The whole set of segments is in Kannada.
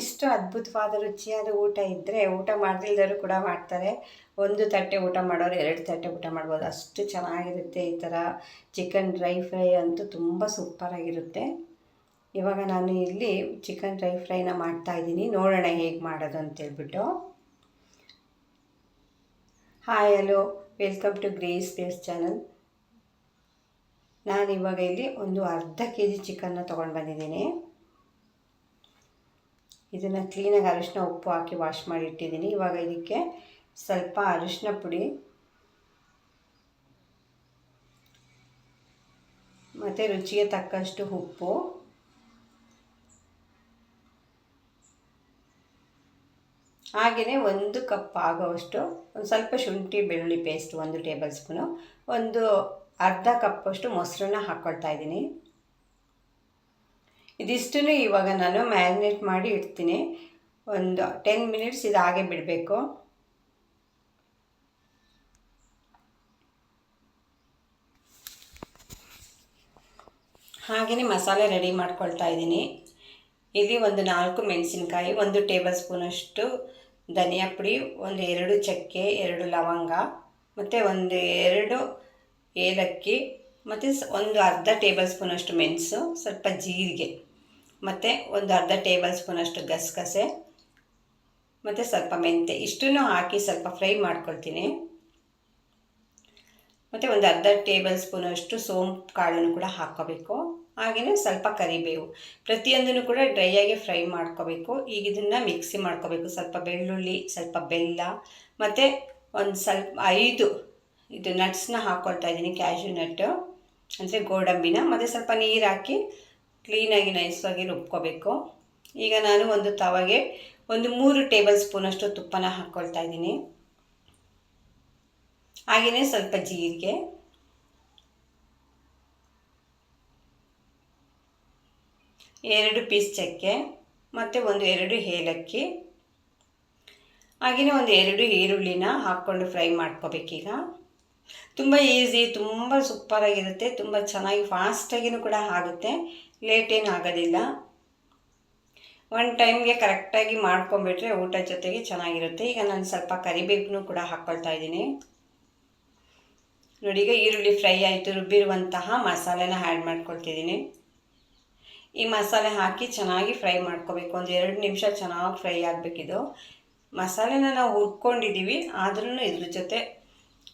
ಇಷ್ಟು ಅದ್ಭುತವಾದ, ರುಚಿಯಾದ ಊಟ ಇದ್ದರೆ ಊಟ ಮಾಡ್ದಿಲ್ದರು ಕೂಡ ಮಾಡ್ತಾರೆ. ಒಂದು ತಟ್ಟೆ ಊಟ ಮಾಡೋರು ಎರಡು ತಟ್ಟೆ ಊಟ ಮಾಡ್ಬೋದು. ಅಷ್ಟು ಚೆನ್ನಾಗಿರುತ್ತೆ ಈ ಥರ ಚಿಕನ್ ಡ್ರೈ ಫ್ರೈ ಅಂತೂ ತುಂಬ ಸೂಪರಾಗಿರುತ್ತೆ. ಇವಾಗ ನಾನು ಇಲ್ಲಿ ಚಿಕನ್ ಡ್ರೈ ಫ್ರೈನ ಮಾಡ್ತಾಯಿದ್ದೀನಿ ನೋಡೋಣ ಹೇಗೆ ಮಾಡೋದು ಅಂತೇಳ್ಬಿಟ್ಟು. Hi, hello. Welcome to Grace Pace channel. ನಾನು ಇವಾಗ ಇಲ್ಲಿ ಒಂದು ಅರ್ಧ ಕೆ ಜಿ ಚಿಕನ್ನ ತೊಗೊಂಡು ಬಂದಿದ್ದೀನಿ. ಇದನ್ನು ಕ್ಲೀನಾಗಿ ಅರಿಶಿನ ಉಪ್ಪು ಹಾಕಿ ವಾಶ್ ಮಾಡಿ ಇಟ್ಟಿದ್ದೀನಿ. ಇವಾಗ ಇದಕ್ಕೆ ಸ್ವಲ್ಪ ಅರಿಶಿನ ಪುಡಿ ಮತ್ತು ರುಚಿಗೆ ತಕ್ಕಷ್ಟು ಉಪ್ಪು. ಹಾಗೆಯೇ ಒಂದು ಕಪ್ ಆಗೋವಷ್ಟು ಒಂದು ಸ್ವಲ್ಪ ಶುಂಠಿ, ಬೆಳ್ಳುಳ್ಳಿ ಪೇಸ್ಟ್ ಒಂದು ಟೇಬಲ್ ಸ್ಪೂನು ಒಂದು ಅರ್ಧ ಕಪ್ಪಷ್ಟು ಮೊಸರನ್ನ ಹಾಕ್ಕೊಳ್ತಾ ಇದ್ದೀನಿ. ಇದಿಷ್ಟು ಇವಾಗ ನಾನು ಮ್ಯಾರಿನೇಟ್ ಮಾಡಿ ಇಡ್ತೀನಿ. ಒಂದು ಟೆನ್ ಮಿನಿಟ್ಸ್ ಇದು ಹಾಗೆ ಬಿಡಬೇಕು. ಹಾಗೆಯೇ ಮಸಾಲೆ ರೆಡಿ ಮಾಡ್ಕೊಳ್ತಾ ಇದ್ದೀನಿ. ಇಲ್ಲಿ ಒಂದು ನಾಲ್ಕು ಮೆಣಸಿನ್ಕಾಯಿ, ಒಂದು ಟೇಬಲ್ ಸ್ಪೂನಷ್ಟು ಧನಿಯಾ ಪುಡಿ, ಒಂದು ಎರಡು ಚಕ್ಕೆ, ಎರಡು ಲವಂಗ, ಮತ್ತು ಒಂದು ಎರಡು ಏಲಕ್ಕಿ ಮತ್ತು ಒಂದು ಅರ್ಧ ಟೇಬಲ್ ಸ್ಪೂನಷ್ಟು ಮೆಣಸು, ಸ್ವಲ್ಪ ಜೀರಿಗೆ, ಮತ್ತು ಒಂದು ಅರ್ಧ ಟೇಬಲ್ ಸ್ಪೂನಷ್ಟು ಗಸಗಸೆ, ಮತ್ತು ಸ್ವಲ್ಪ ಮೆಂತೆ ಇಷ್ಟನ್ನು ಹಾಕಿ ಸ್ವಲ್ಪ ಫ್ರೈ ಮಾಡ್ಕೊಳ್ತೀನಿ. ಮತ್ತು ಒಂದು ಅರ್ಧ ಟೇಬಲ್ ಸ್ಪೂನಷ್ಟು ಸೋಂಪು ಕಾಳನ್ನು ಕೂಡ ಹಾಕ್ಕೋಬೇಕು. ಹಾಗೆಯೇ ಸ್ವಲ್ಪ ಕರಿಬೇವು, ಪ್ರತಿಯೊಂದನ್ನು ಕೂಡ ಡ್ರೈಯಾಗಿ ಫ್ರೈ ಮಾಡ್ಕೋಬೇಕು. ಈಗ ಇದನ್ನು ಮಿಕ್ಸಿ ಮಾಡ್ಕೋಬೇಕು. ಸ್ವಲ್ಪ ಬೆಳ್ಳುಳ್ಳಿ, ಸ್ವಲ್ಪ ಬೆಲ್ಲ, ಮತ್ತು ಒಂದು ಸ್ವಲ್ಪ ಐದು, ಇದು ನಟ್ಸ್ನ ಹಾಕ್ಕೊಳ್ತಾ ಇದ್ದೀನಿ ಕ್ಯಾಶ್ಯೂ ನಟ್ಟು ಅಂದರೆ ಗೋಡಂಬಿನ ಮತ್ತು ಸ್ವಲ್ಪ ನೀರು ಹಾಕಿ ಕ್ಲೀನಾಗಿ ನೈಸಾಗಿ ರುಬ್ಕೋಬೇಕು. ಈಗ ನಾನು ಒಂದು ತವಾಗೆ ಒಂದು ಮೂರು ಟೇಬಲ್ ಸ್ಪೂನಷ್ಟು ತುಪ್ಪನ ಹಾಕ್ಕೊಳ್ತಾ ಇದ್ದೀನಿ. ಹಾಗೆಯೇ ಸ್ವಲ್ಪ ಜೀರಿಗೆ. ಎರಡು ಪೀಸ್ ಚಕ್ಕೆ ಮತ್ತು ಒಂದು ಎರಡು ಏಲಕ್ಕಿ. ಹಾಗೆಯೇ ಒಂದು ಎರಡು ಈರುಳ್ಳಿನ ಹಾಕ್ಕೊಂಡು ಫ್ರೈ ಮಾಡ್ಕೋಬೇಕೀಗ. ತುಂಬ ಈಸಿ ತುಂಬ ಸೂಪರಾಗಿರುತ್ತೆ ತುಂಬ ಚೆನ್ನಾಗಿ ಫಾಸ್ಟಾಗಿಯೂ ಕೂಡ ಆಗುತ್ತೆ. ಲೇಟ್ ಏನು ಆಗೋದಿಲ್ಲ. ಒನ್ ಟೈಮ್ಗೆ ಕರೆಕ್ಟಾಗಿ ಮಾಡ್ಕೊಂಬಿಟ್ರೆ ಊಟ ಜೊತೆಗೆ ಚೆನ್ನಾಗಿರುತ್ತೆ. ಈಗ ನಾನು ಸ್ವಲ್ಪ ಕರಿಬೇಕನ್ನು ಕೂಡ ಹಾಕ್ಕೊಳ್ತಾ ಇದ್ದೀನಿ. ನೋಡಿ, ಈಗ ಈರುಳ್ಳಿ ಫ್ರೈ ಆಯಿತು, ರುಬ್ಬಿರುವಂತಹ ಮಸಾಲೆನ ಆ್ಯಡ್ ಮಾಡ್ಕೊಳ್ತಿದ್ದೀನಿ. ಈ ಮಸಾಲೆ ಹಾಕಿ ಚೆನ್ನಾಗಿ ಫ್ರೈ ಮಾಡ್ಕೋಬೇಕು. ಒಂದು ಎರಡು ನಿಮಿಷ ಚೆನ್ನಾಗಿ ಫ್ರೈ ಆಗಬೇಕಿದು. ಮಸಾಲೆನ ನಾವು ಹುರ್ಕೊಂಡಿದ್ದೀವಿ ಆದ್ರೂ ಇದ್ರ ಜೊತೆ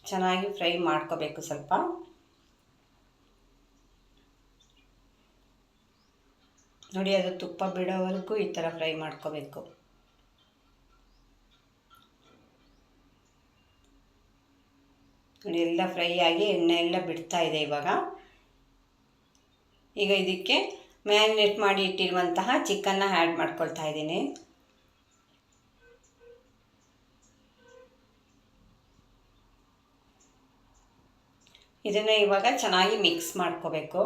ಚೆನ್ನಾಗಿ ಫ್ರೈ ಮಾಡ್ಕೋಬೇಕು ಸ್ವಲ್ಪ. ನೋಡಿ, ಅದು ತುಪ್ಪ ಬಿಡೋವರೆಗೂ ಈ ಥರ ಫ್ರೈ ಮಾಡ್ಕೋಬೇಕು. ನೋಡಿ, ಎಲ್ಲ ಫ್ರೈ ಆಗಿ ಎಣ್ಣೆ ಎಲ್ಲ ಬಿಡ್ತಾ ಇದೆ ಇವಾಗ. ಈಗ ಇದಕ್ಕೆ ಮ್ಯಾರಿನೇಟ್ ಮಾಡಿ ಇಟ್ಟಿರುವಂತಹ ಚಿಕನ್ನ ಆ್ಯಡ್ ಮಾಡ್ಕೊಳ್ತಾ ಇದ್ದೀನಿ. ಇದನ್ನು ಇವಾಗ ಚೆನ್ನಾಗಿ ಮಿಕ್ಸ್ ಮಾಡ್ಕೋಬೇಕು.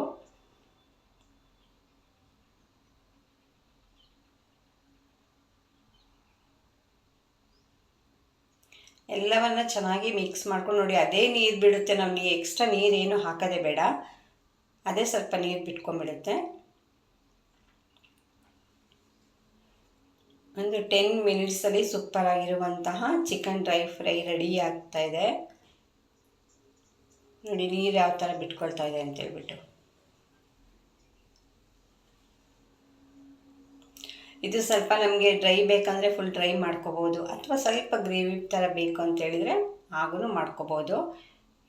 ಎಲ್ಲವನ್ನ ಚೆನ್ನಾಗಿ ಮಿಕ್ಸ್ ಮಾಡ್ಕೊಂಡು ನೋಡಿ, ಅದೇ ನೀರು ಬಿಡುತ್ತೆ ನಮಗೆ ಎಕ್ಸ್ಟ್ರಾ ನೀರೇನು ಹಾಕೋದೇ ಬೇಡ. ಅದೇ ಸ್ವಲ್ಪ ನೀರು ಬಿಟ್ಕೊಂಡ್ಬಿಡುತ್ತೆ. ಒಂದು ಟೆನ್ ಮಿನಿಟ್ಸಲ್ಲಿ ಸೂಪರಾಗಿರುವಂತಹ ಚಿಕನ್ ಡ್ರೈ ಫ್ರೈ ರೆಡಿ ಆಗ್ತಾ ಇದೆ. ನೋಡಿ, ನೀರು ಯಾವ ಥರ ಬಿಟ್ಕೊಳ್ತಾ ಇದೆ ಅಂತೇಳ್ಬಿಟ್ಟು ಇದು ಸ್ವಲ್ಪ ನಮಗೆ ಡ್ರೈ ಬೇಕಂದರೆ ಫುಲ್ ಡ್ರೈ ಮಾಡ್ಕೋಬೋದು. ಅಥವಾ ಸ್ವಲ್ಪ ಗ್ರೇವಿ ಥರ ಬೇಕು ಅಂತೇಳಿದರೆ ಆಗೂ ಮಾಡ್ಕೋಬೋದು.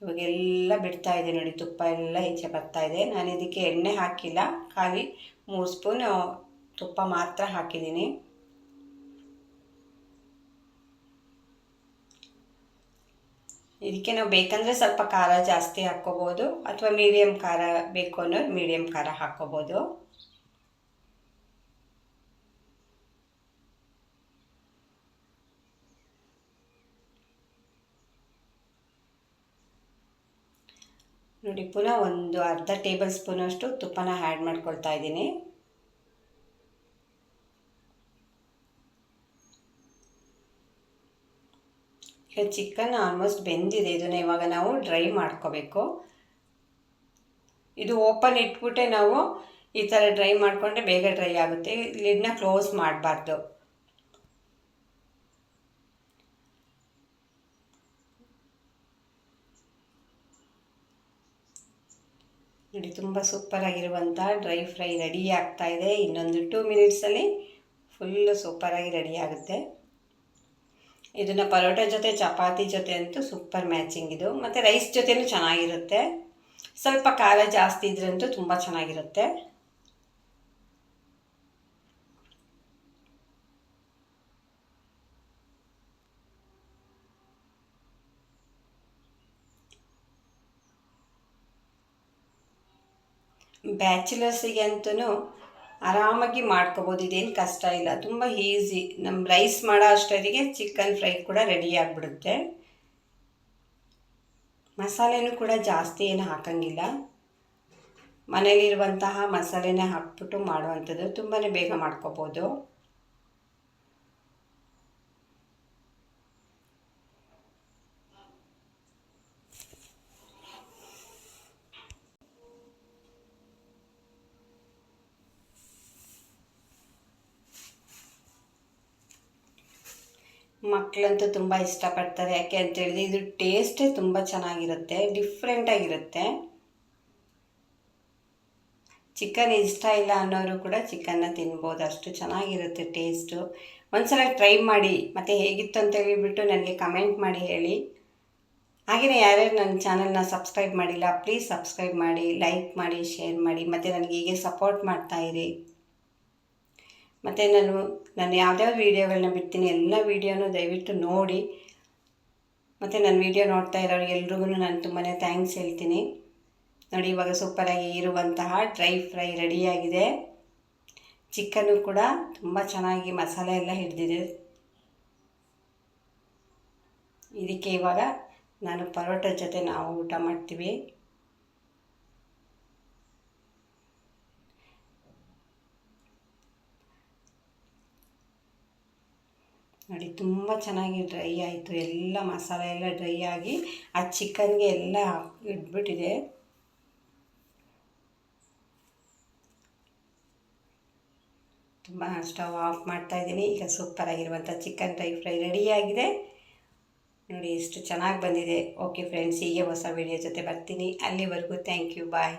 ಇವಾಗೆಲ್ಲ ಬಿಡ್ತಾ ಇದೆ ನೋಡಿ, ತುಪ್ಪ ಎಲ್ಲ ಈಚೆ ಬರ್ತಾ ಇದೆ. ನಾನು ಇದಕ್ಕೆ ಎಣ್ಣೆ ಹಾಕಿಲ್ಲ. ಖಾಲಿ ಮೂರು ಸ್ಪೂನ್ ತುಪ್ಪ ಮಾತ್ರ ಹಾಕಿದ್ದೀನಿ. ಇದಕ್ಕೆ ನಾವು ಬೇಕಂದರೆ ಸ್ವಲ್ಪ ಖಾರ ಜಾಸ್ತಿ ಹಾಕ್ಕೋಬೋದು ಅಥವಾ ಮೀಡಿಯಮ್ ಖಾರ ಬೇಕು ಅನ್ನೋದು ಮೀಡಿಯಮ್ ಖಾರ ಹಾಕ್ಕೋಬೋದು. ನೋಡಿ ಪುನಃ ಒಂದು ಅರ್ಧ ಟೇಬಲ್ ಸ್ಪೂನಷ್ಟು ತುಪ್ಪನ ಆ್ಯಡ್ ಮಾಡ್ಕೊಳ್ತಾ ಇದ್ದೀನಿ. ಚಿಕನ್ ಆಲ್ಮೋಸ್ಟ್ ಬೆಂದಿದೆ. ಇದನ್ನು ಇವಾಗ ನಾವು ಡ್ರೈ ಮಾಡ್ಕೋಬೇಕು. ಇದು ಓಪನ್ ಇಟ್ಬಿಟ್ಟೆ ನಾವು ಈ ಥರ ಡ್ರೈ ಮಾಡಿಕೊಂಡ್ರೆ ಬೇಗ ಡ್ರೈ ಆಗುತ್ತೆ. ಲಿಡ್ನ ಕ್ಲೋಸ್ ಮಾಡಬಾರ್ದು. ನೋಡಿ, ತುಂಬ ಸೂಪರಾಗಿರುವಂಥ ಡ್ರೈ ಫ್ರೈ ರೆಡಿ ಆಗ್ತಾ ಇದೆ. ಇನ್ನೊಂದು ಟೂ ಮಿನಿಟ್ಸಲ್ಲಿ ಫುಲ್ಲು ಸೂಪರಾಗಿ ರೆಡಿ ಆಗುತ್ತೆ. ಇದನ್ನು ಪರೋಟ ಜೊತೆ, ಚಪಾತಿ ಜೊತೆ ಅಂತೂ ಸೂಪರ್ ಮ್ಯಾಚಿಂಗ್ ಇದು. ಮತ್ತು ರೈಸ್ ಜೊತೆನೂ ಚೆನ್ನಾಗಿರುತ್ತೆ. ಸ್ವಲ್ಪ ಖಾರ ಜಾಸ್ತಿ ಇದ್ರಂತೂ ತುಂಬ ಚೆನ್ನಾಗಿರುತ್ತೆ. ಬ್ಯಾಚುಲರ್ಸಿಗೆ ಅಂತೂ ಆರಾಮಾಗಿ ಮಾಡ್ಕೋಬೋದು. ಇದೇನು ಕಷ್ಟ ಇಲ್ಲ. ತುಂಬ ಈಸಿ ನಮ್ಮ ರೈಸ್ ಮಾಡೋ ಅಷ್ಟೊತ್ತಿಗೆ ಚಿಕನ್ ಫ್ರೈ ಕೂಡ ರೆಡಿ ಆಗಿಬಿಡುತ್ತೆ. ಮಸಾಲೆನೂ ಕೂಡ ಜಾಸ್ತಿ ಏನು ಹಾಕಂಗಿಲ್ಲ. ಮನೇಲಿರುವಂತಹ ಮಸಾಲೆನೇ ಹಾಕ್ಬಿಟ್ಟು ಮಾಡುವಂಥದ್ದು. ತುಂಬಾ ಬೇಗ ಮಾಡ್ಕೋಬೋದು. ಮಕ್ಕಳಂತೂ ತುಂಬ ಇಷ್ಟಪಡ್ತಾರೆ. ಯಾಕೆ ಅಂತೇಳಿದ್ರೆ ಇದು ಟೇಸ್ಟೇ ತುಂಬ ಚೆನ್ನಾಗಿರುತ್ತೆ ಡಿಫ್ರೆಂಟಾಗಿರುತ್ತೆ ಚಿಕನ್ ಇಷ್ಟ ಇಲ್ಲ ಅನ್ನೋರು ಕೂಡ ಚಿಕನ್ನ ತಿನ್ಬೋದು. ಅಷ್ಟು ಚೆನ್ನಾಗಿರುತ್ತೆ ಟೇಸ್ಟು ಒಂದ್ಸಲ ಟ್ರೈ ಮಾಡಿ, ಮತ್ತು ಹೇಗಿತ್ತು ಅಂತ ಹೇಳಿಬಿಟ್ಟು ನನಗೆ ಕಮೆಂಟ್ ಮಾಡಿ ಹೇಳಿ. ಹಾಗೆಯೇ ಯಾರ್ಯಾರು ನನ್ನ ಚಾನಲ್ನ ಸಬ್ಸ್ಕ್ರೈಬ್ ಮಾಡಿಲ್ಲ ಪ್ಲೀಸ್ ಸಬ್ಸ್ಕ್ರೈಬ್ ಮಾಡಿ ಲೈಕ್ ಮಾಡಿ ಶೇರ್ ಮಾಡಿ, ಮತ್ತು ನನಗೆ ಹೀಗೆ ಸಪೋರ್ಟ್ ಮಾಡ್ತಾಯಿರಿ ಮತ್ತು ನಾನು ನಾನು ಯಾವ್ಯಾವ ವೀಡಿಯೋಗಳನ್ನ ಬಿಡ್ತೀನಿ, ಎಲ್ಲ ವೀಡಿಯೋನೂ ದಯವಿಟ್ಟು ನೋಡಿ. ಮತ್ತು ನನ್ನ ವೀಡಿಯೋ ನೋಡ್ತಾ ಇರೋರು ಎಲ್ರಿಗೂ ನಾನು ತುಂಬಾ ಥ್ಯಾಂಕ್ಸ್ ಹೇಳ್ತೀನಿ. ನೋಡಿ, ಇವಾಗ ಸೂಪರಾಗಿ ಇರುವಂತಹ ಡ್ರೈ ಫ್ರೈ ರೆಡಿಯಾಗಿದೆ ಚಿಕನ್ನು ಕೂಡ ತುಂಬ ಚೆನ್ನಾಗಿ ಮಸಾಲೆ ಎಲ್ಲ ಹಿಡಿದಿದೆ. ಇದಕ್ಕೆ ಇವಾಗ ನಾನು ಪರೋಟ ಜೊತೆ ನಾವು ಊಟ ಮಾಡ್ತೀವಿ. ನೋಡಿ, ತುಂಬ ಚೆನ್ನಾಗಿ ಡ್ರೈ ಆಯಿತು. ಎಲ್ಲ ಮಸಾಲೆ ಎಲ್ಲ ಡ್ರೈ ಆಗಿ ಆ ಚಿಕನ್ಗೆ ಎಲ್ಲ ಇಟ್ಬಿಟ್ಟಿದೆ. ತುಂಬ ಸ್ಟವ್ ಆಫ್ ಮಾಡ್ತಾ ಇದ್ದೀನಿ. ಈಗ ಸೂಪರಾಗಿರುವಂಥ ಚಿಕನ್ ಡ್ರೈ ಫ್ರೈ ರೆಡಿಯಾಗಿದೆ ನೋಡಿ, ಎಷ್ಟು ಚೆನ್ನಾಗಿ ಬಂದಿದೆ. ಓಕೆ ಫ್ರೆಂಡ್ಸ್, ಹೀಗೆ ಹೊಸ ವಿಡಿಯೋ ಜೊತೆ ಬರ್ತೀನಿ. ಅಲ್ಲಿವರೆಗೂ ಥ್ಯಾಂಕ್ ಯು ಬಾಯ್